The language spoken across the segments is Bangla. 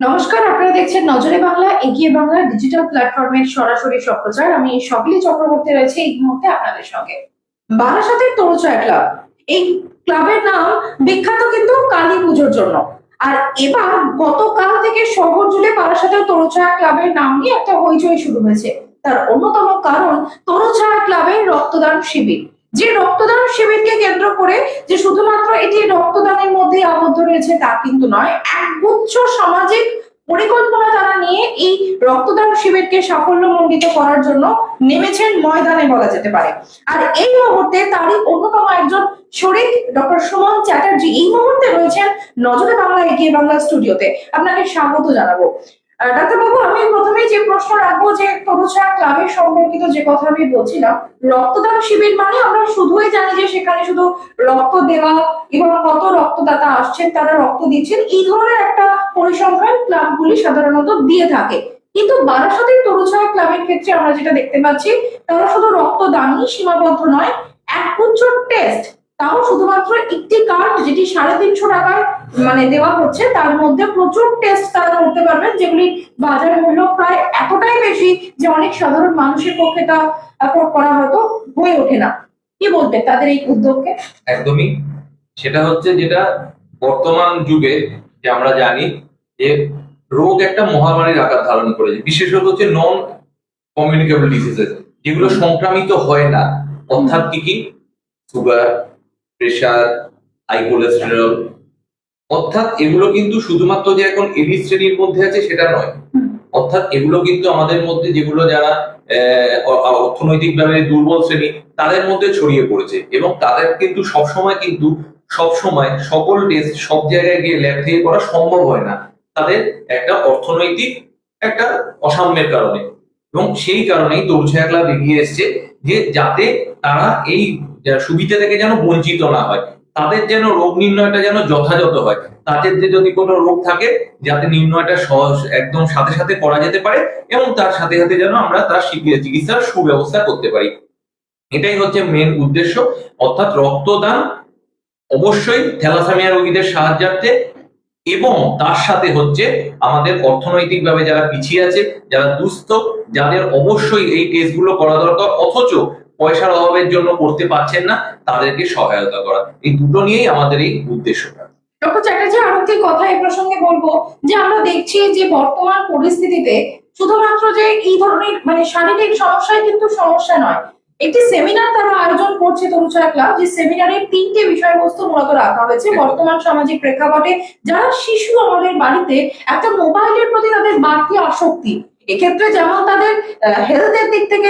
নমস্কার, আপনারা দেখছেন নজরে বাংলা, এগিয়ে বাংলা ডিজিটাল প্ল্যাটফর্মের সরাসরি সম্প্রচার আমি সকলি চক্রবর্তী রয়েছে এই মুহূর্তে আপনাদের সঙ্গে। বারাসাতের তরুচয় ক্লাব। এই ক্লাবের নাম বিখ্যাত কিন্তু কালী পুজোর জন্য। আর এবার গতকাল থেকে শহর জুড়ে বারাসাতের তরুছায়া ক্লাবের নাম নিয়ে একটা হইচই শুরু হয়েছে। তার অন্যতম কারণ তরুছায়া ক্লাবের রক্তদান শিবির। যে রক্তদান শিবিরকে কেন্দ্র করে যে শুধুমাত্র এটি রক্তদানের মধ্যে আবদ্ধ রয়েছে তা কিন্তু নয়, একগুচ্ছ সামাজিক পরিকল্পনা তারা নিয়ে এই রক্তদান শিবিরকে সাফল্যমণ্ডিত করার জন্য নেমেছেন ময়দানে বলা যেতে পারে। আর এই মুহূর্তে তারই অন্যতম একজন শরীর ডক্টর সুমন চ্যাটার্জি এই মুহূর্তে রয়েছেন নজরে বাংলা এগিয়ে বাংলা স্টুডিওতে। আপনাকে স্বাগত জানাব। ডাক্তারবাবু, আমি প্রথমেই যে প্রশ্ন রাখব যে তরুছায়া ক্লাবের সম্পর্কিত যে কথা আমি বলছিলাম, রক্তদান শিবির মানে আমরা শুধুই জানি যে সেখানে শুধু রক্ত দেওয়া এবং কত রক্তদাতা আসছেন, তারা রক্ত দিচ্ছেন, এই ধরনের একটা পরিসংখ্যান ক্লাবগুলি সাধারণত দিয়ে থাকে। কিন্তু বারাসাতের তরুছায়া ক্লাবের ক্ষেত্রে আমরা যেটা দেখতে পাচ্ছি, তারা শুধু রক্তদানই সীমাবদ্ধ নয় একগুচ্ছ টেস্ট তাও শুধুমাত্র একটি কার্ড যেটি সাড়ে তিনশো টাকায় মানে দেওয়া হচ্ছে, তার মধ্যে প্রচুর টেস্ট তারা করতে পারবেন, যেগুলি বাজার মূল্য প্রায় এতটাই বেশি যে অনেক সাধারণ মানুষের পক্ষে তা করা হয়তো হয়ে ওঠে না। কি বলবে তাদের এই উদ্যোগকে? একদমই। সেটা হচ্ছে যেটা বর্তমান যুগে যে আমরা জানি যে রোগ একটা মহামারীর আকার ধারণ করেছে। বিশেষত হচ্ছে নন কমিউনিকেবল ডিজিজেস যেগুলো সংক্রামিত হয় না। অর্থাৎ কি কি? সুগার প্রেশার হাই কোলেস্টেরল অর্থাৎ এগুলো কিন্তু শুধুমাত্র যে এখন এলি শ্রেণির মধ্যে আছে, সেটা নয়। অর্থাৎ এগুলো কিন্তু আমাদের মধ্যে যেগুলো যারা অর্থনৈতিক ভাবে দুর্বল শ্রেণি, তাদের মধ্যে ছড়িয়ে পড়েছে। এবং তাদের কিন্তু সবসময় কিন্তু, সবসময় সকল টেস্ট সব জায়গায় গিয়ে ল্যাব থেকে করা সম্ভব হয় না। তাদের একটা অর্থনৈতিক একটা অসাম্যের কারণে। এবং সেই কারণেই তরুছায়া ক্লাব এগিয়ে এসছে যে যাতে তারা এই, সুবিধা থেকে যেন বঞ্চিত না হয়। তাদের যেন রোগ নির্ণয়টা যেন যথাযথ হয়। তাদের যে যদি কোনো রোগ থাকে, যাতে নির্ণয়টা সহজ একদম সাথে সাথে করা যেতে পারে এবং তার সাথে সাথে যেন আমরা তার চিকি- চিকিৎসার সুব্যবস্থা করতে পারি। এটাই হচ্ছে মেন উদ্দেশ্য। অর্থাৎ রক্তদান অবশ্যই থ্যালাসেমিয়া রোগীদের সাহায্যার্থে এবং তার সাথে হচ্ছে আমাদের অর্থনৈতিকভাবে যারা পিছিয়ে আছে, যারা দুস্থ, যাদের অবশ্যই এই টেস্টগুলো করা দরকার। অথচ পয়সার অভাবের জন্য করতে পারছেন না তাদেরকে সহায়তা করা। এই দুটো নিয়েই আমাদের এই উদ্দেশ্যটা। ডক্টর চ্যাটার্জি আরও একটি কথা এই প্রসঙ্গে বলব যে আমরা দেখছি যে বর্তমান পরিস্থিতিতে শুধুমাত্র যে এই ধরনের মানে শারীরিক সমস্যাই কিন্তু সমস্যা নয় একটি সেমিনার তারা আয়োজন করছে তরুচয়া ক্লাব যে সেমিনারের তিনটে বিষয়বস্তু মূলত রাখা হয়েছে। বর্তমান সামাজিক প্রেক্ষাপটে যারা শিশু আমাদের বাড়িতে একটা মোবাইলের প্রতি তাদের বাড়তি আসক্তি এক্ষেত্রে যেমন তাদের হেলথের দিক থেকে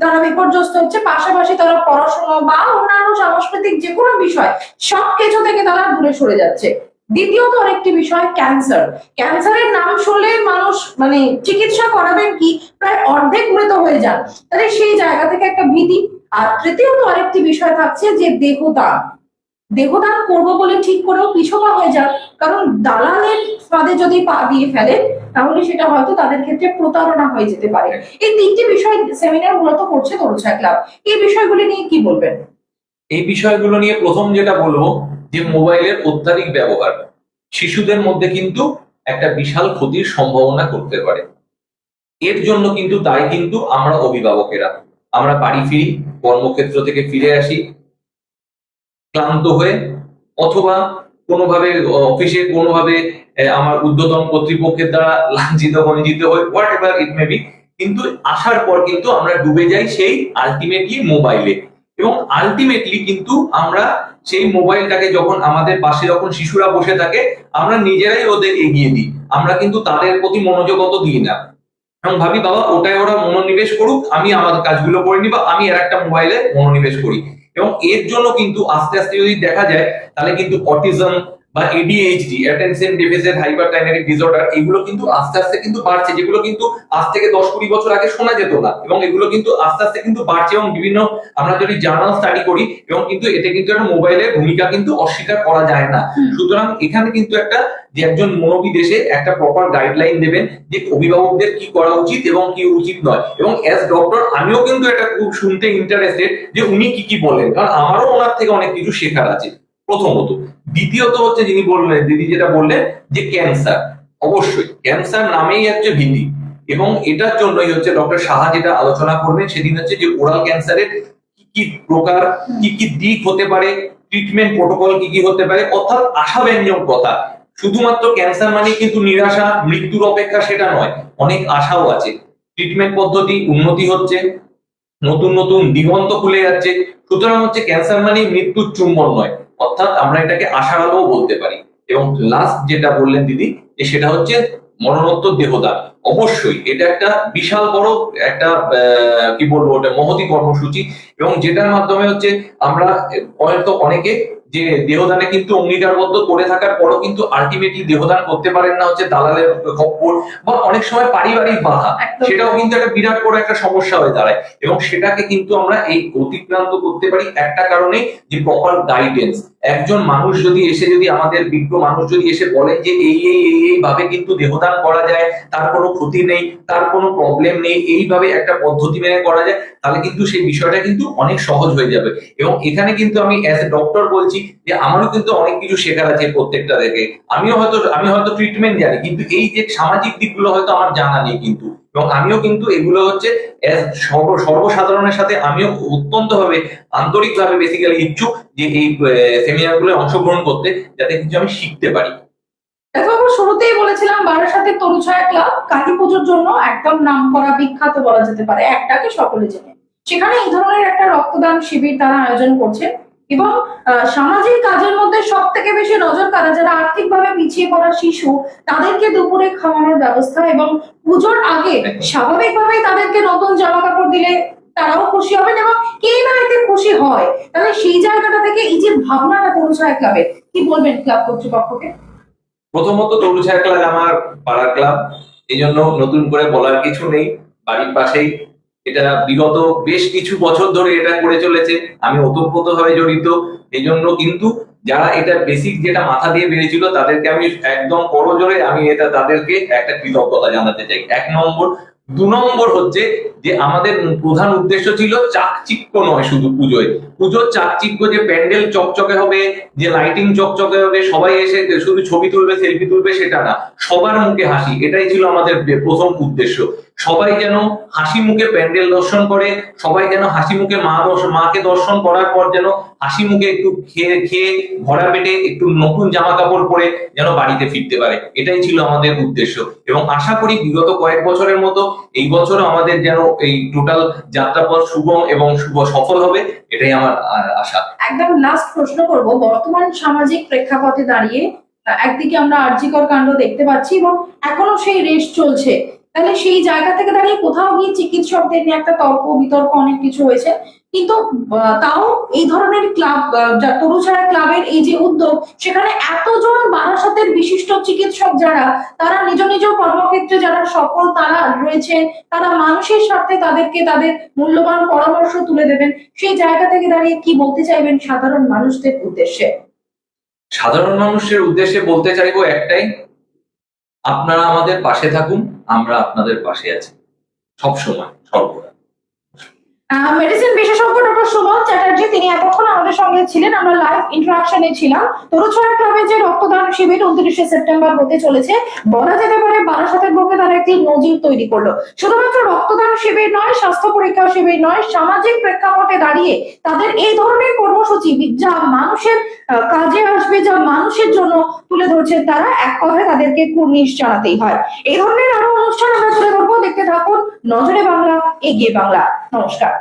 তারা বিপর্যস্ত হচ্ছে, পাশাপাশি তারা পড়াশোনা বা অন্যান্য সাংস্কৃতিক যে কোনো বিষয় সব কিছু থেকে তারা দূরে সরে যাচ্ছে। দ্বিতীয়ত আরেকটি বিষয় ক্যান্সার ক্যান্সারের নাম শুনলে মানুষ মানে চিকিৎসা করাবেন কি? প্রায় অর্ধেক মৃত হয়ে যান। তাহলে সেই জায়গা থেকে একটা ভীতি। আর তৃতীয়ত আরেকটি বিষয় থাকছে যে দেহদান। দেহদান করব বলে ঠিক করেও পিছপা হয়ে যান। কারণ দালালের ফাঁদে যদি পা দিয়ে ফেলে তাহলে সেটা হয়তো তাদের ক্ষেত্রে প্রতারণা হয়ে যেতে পারে। এই তিনটি বিষয় সেমিনার মূলত করছে তরুছা ক্লাব। এই বিষয়গুলি নিয়ে কি বলবেন? এই বিষয়গুলো নিয়ে প্রথম যেটা বলব, যে মোবাইলের অত্যাধিক ব্যবহার শিশুদের মধ্যে কিন্তু একটা বিশাল ক্ষতির সম্ভাবনা করতে পারে। এর জন্য কিন্তু তাই কিন্তু আমরা অভিভাবকেরা, আমরা বাড়ি ফিরি, কর্মক্ষেত্র থেকে ফিরে আসি ক্লান্ত হয়ে, অথবা কোনোভাবে অফিসে কোনোভাবে আমার ঊর্ধ্বতন কর্তৃপক্ষের দ্বারা লাঞ্ছিত, বঞ্চিত হয়ে whatever it may be কিন্তু আসার পর কিন্তু আমরা ডুবে যাই সেই আলটিমেটলি মোবাইলে এবং আলটিমেটলি কিন্তু আমরা সেই মোবাইলটাকে যখন আমাদের পাশে যখন শিশুরা বসে থাকে, আমরা নিজেরাই ওদের এগিয়ে দিই। আমরা কিন্তু তাদের প্রতি মনোযোগ অত দিই না। এবং ভাবি, বাবা, ওটাই ওরা মনোনিবেশ করুক, আমি আমার কাজগুলো করে নি বা আমি আর একটা মোবাইলে মনোনিবেশ করি। এবং এর জন্য কিন্তু আস্তে আস্তে যদি দেখা যায় তাহলে কিন্তু অটিজম বা এডিএইচডি অ্যাটেনশন ডেফিসিট হাইপারটাইনারিক ডিসঅর্ডার এগুলো কিন্তু আস্তে আস্তে কিন্তু বাড়ছে যেগুলো কিন্তু আজ থেকে দশ কুড়ি বছর আগে শোনা যেত না। এবং এগুলো কিন্তু আস্তে আস্তে কিন্তু বাড়ছে এবং বিভিন্ন আমরা যদি জার্নাল স্টাডি করি এবং কিন্তু এটা কিন্তু একটা মোবাইলের ভূমিকা কিন্তু অস্বীকার করা যায় না। সুতরাং এখানে কিন্তু একটা যে একজন মনোবিদেশে একটা প্রপার গাইডলাইন দেবেন যে অভিভাবকদের কি করা উচিত এবং কি উচিত নয়। এবং অ্যাজ ডক্টর আমিও কিন্তু এটা খুব শুনতে ইন্টারেস্টেড যে উনি কি কি বলেন। কারণ আমারও ওনার থেকে অনেক কিছু শেখার আছে। প্রথমত। দ্বিতীয়ত হচ্ছে যিনি বললেন, দিদি যেটা বললেন যে ক্যান্সার অবশ্যই ক্যান্সার নামেই হচ্ছে ভীতি এবং এটার জন্যই হচ্ছে ডক্টর সাহা যেটা আলোচনা করবেন, সেদিন হচ্ছে যে ওরাল ক্যান্সারের কি কি প্রকার, কি কি দিক হতে পারে ট্রিটমেন্ট প্রোটোকল কি কি হতে পারে, অর্থাৎ আশাব্যঞ্জক কথা। শুধুমাত্র ক্যান্সার মানে কিন্তু নিরাশা, মৃত্যুর অপেক্ষা সেটা নয়, অনেক আশাও আছে। ট্রিটমেন্ট পদ্ধতি উন্নতি হচ্ছে, নতুন নতুন দিগন্ত খুলে যাচ্ছে। সুতরাং হচ্ছে ক্যান্সার মানে মৃত্যুর চুম্বন নয়। অর্থাৎ আমরা এটাকে আশার আলোও বলতে পারি। এবং লাস্ট যেটা বললেন দিদি, যে সেটা হচ্ছে মরণোত্তর দেহদান। অবশ্যই, এটা একটা বিশাল বড় একটা কি বলব ওটা, মহতি কর্মসূচি। এবং যেটার মাধ্যমে হচ্ছে আমরা হয়তো অনেকে যে দেহদানে কিন্তু অঙ্গীকারবদ্ধ করে থাকার পরও কিন্তু আলটিমেটলি দেহদান করতে পারেন না হচ্ছে দালালের খপ্পর বা অনেক সময় পারিবারিক বাধা সেটাও কিন্তু একটা বিরাট বড় একটা সমস্যা হয়ে দাঁড়ায়। এবং সেটাকে কিন্তু আমরা এই অতিক্রান্ত করতে পারি একটা কারণে যে প্রপার গাইডেন্স একজন মানুষ যদি এসে যদি আমাদের বিজ্ঞ মানুষ যদি এসে বলেন যে এই এই এই এই ভাবে কিন্তু দেহদান করা যায়, তার কোনো ক্ষতি নেই, তার কোনো প্রবলেম নেই, এইভাবে একটা পদ্ধতি মেনে করা যায়, তাহলে কিন্তু সেই বিষয়টা কিন্তু অনেক সহজ হয়ে যাবে। এবং এখানে কিন্তু আমি অ্যাজ এ ডক্টর বলছি যে আমারও কিন্তু অনেক কিছু শেখার আছে প্রত্যেকটা থেকে আমিও হয়তো, আমি হয়তো ট্রিটমেন্ট জানি, কিন্তু এই যে সামাজিক দিকগুলো হয়তো আমার জানা নেই কিন্তু। এবং আমিও কিন্তু এগুলো হচ্ছে সর্বসাধারণের সাথে আমিও অত্যন্ত ভাবে আন্তরিকভাবে বেসিক্যালি ইচ্ছুক যে এই সেমিনারগুলো অংশগ্রহণ করতে, যাতে কিছু আমি শিখতে পারি। দেখো শুরুতেই বলেছিলাম বারাসাতের তরুছায়া ক্লাব কালী পুজোর জন্য একদম নাম করা বিখ্যাত বলা যেতে পারে, একটাকে সকলে চেনে। সেখানে এই ধরনের একটা রক্তদান শিবির তারা আয়োজন করছেন। এবং সামাজিক কাজের মধ্যে সব থেকে বেশি নজর কাড়া যারা আর্থিকভাবে পিছিয়ে পড়া শিশু, তাদেরকে দুপুরে খাওয়ানোর ব্যবস্থা এবং পুজোর আগে স্বাভাবিকভাবেই তাদেরকে নতুন জামা কাপড় দিলে তারাও খুশি হবেন এবং কে না এতে খুশি হয়? তাহলে সেই জায়গাটা থেকে এই যে ভাবনাটা তরুছায়া ক্লাবের কি বলবেন ক্লাব কর্তৃপক্ষকে? প্রথমত তরুছায়া ক্লাব আমার পাড়ার ক্লাব এই জন্য নতুন করে বলার কিছু নেই, বাড়ির পাশেই এটা বিগত বেশ কিছু বছর ধরে এটা করে চলেছে। আমি ওতপ্রোত ভাবে জড়িত। এই জন্য কিন্তু যারা এটা বেসিক যেটা মাথা দিয়ে বেড়েছিল, তাদেরকে আমি একদম করজোরে আমি এটা তাদেরকে একটা কৃতজ্ঞতা জানাতে চাই। এক নম্বর। দু নম্বর হচ্ছে যে আমাদের প্রধান উদ্দেশ্য ছিল চাকচিক্য নয় শুধু পুজোয়। পুজোর চাকচিক্য যে প্যান্ডেল চকচকে হবে, যে লাইটিং চকচকে হবে, সবাই এসে শুধু ছবি তুলবে সেলফি তুলবে, সেটা না। সবার মুখে হাসি, এটাই ছিল আমাদের প্রথম উদ্দেশ্য। সবাই যেন হাসি মুখে প্যান্ডেল দর্শন করে, সবাই যেন হাসি মুখে মা মাকে দর্শন করার পর যেন হাসি মুখে একটু খেয়ে খেয়ে ভরা পেটে একটু নতুন জামা কাপড় পরে যেন বাড়িতে ফিরতে পারে। এটাই ছিল আমাদের উদ্দেশ্য। এবং আশা করি বিগত কয়েক বছরের মতো এই বছর আমাদের যেন এই টোটাল যাত্রাপথ সুগম এবং শুভ সফল হবে, এটাই আমার আশা। একদম লাস্ট প্রশ্ন করব। বর্তমান সামাজিক প্রেক্ষাপটে দাঁড়িয়ে একদিকে আমরা আর্যিকর কাণ্ড দেখতে পাচ্ছি এবং এখনও সেই রেস চলছে। তাহলে সেই জায়গা থেকে দাঁড়িয়ে কোথাও গিয়ে চিকিৎসকদের নিয়ে একটা তর্ক, বিতর্ক অনেক কিছু হয়েছে। কিন্তু তাও এই ধরনের ক্লাব তরুছাড়া ক্লাবের এই যে উদ্যোগ, সেখানে এতজন বারাসাতের বিশিষ্ট চিকিৎসক যারা, তারা নিজ নিজ কর্মক্ষেত্রে যারা সফল, তারা রয়েছে, তারা মানুষের স্বার্থে তাদেরকে তাদের মূল্যবান পরামর্শ তুলে দেবেন। সেই জায়গা থেকে দাঁড়িয়ে কি বলতে চাইবেন সাধারণ মানুষদের উদ্দেশ্যে? সাধারণ মানুষের উদ্দেশ্যে বলতে চাইব একটাই, আপনারা আমাদের পাশে থাকুন। আমরা আপনাদের পাশে আছি। সব সময় সর্বদা। মেডিসিন বিশেষজ্ঞ ডক্টর সুমন চ্যাটার্জি, তিনি এতক্ষণ আমাদের সঙ্গে ছিলেন। আমরা লাইভ ইন্টারাকশনে ছিলাম। তরুছড়া ক্লাবে যে রক্তদান শিবির উনত্রিশে সেপ্টেম্বর হতে চলেছে, বলা যেতে পারে বারাসাতের বুকে তারা একটি নজির তৈরি করল। শুধুমাত্র রক্তদান শিবির নয়, স্বাস্থ্য পরীক্ষা শিবির নয়, সামাজিক প্রেক্ষাপটে দাঁড়িয়ে তাদের এই ধরনের কর্মসূচি যা মানুষের কাজে আসবে, যা মানুষের জন্য তুলে ধরছে, তারা এক কথায় তাদেরকে কুর্নিশ জানাতেই হয়। এই ধরনের আরও অনুষ্ঠান আমরা তুলে ধরবো। দেখতে থাকুন, নজরে বাংলা, এগিয়ে বাংলা। নমস্কার।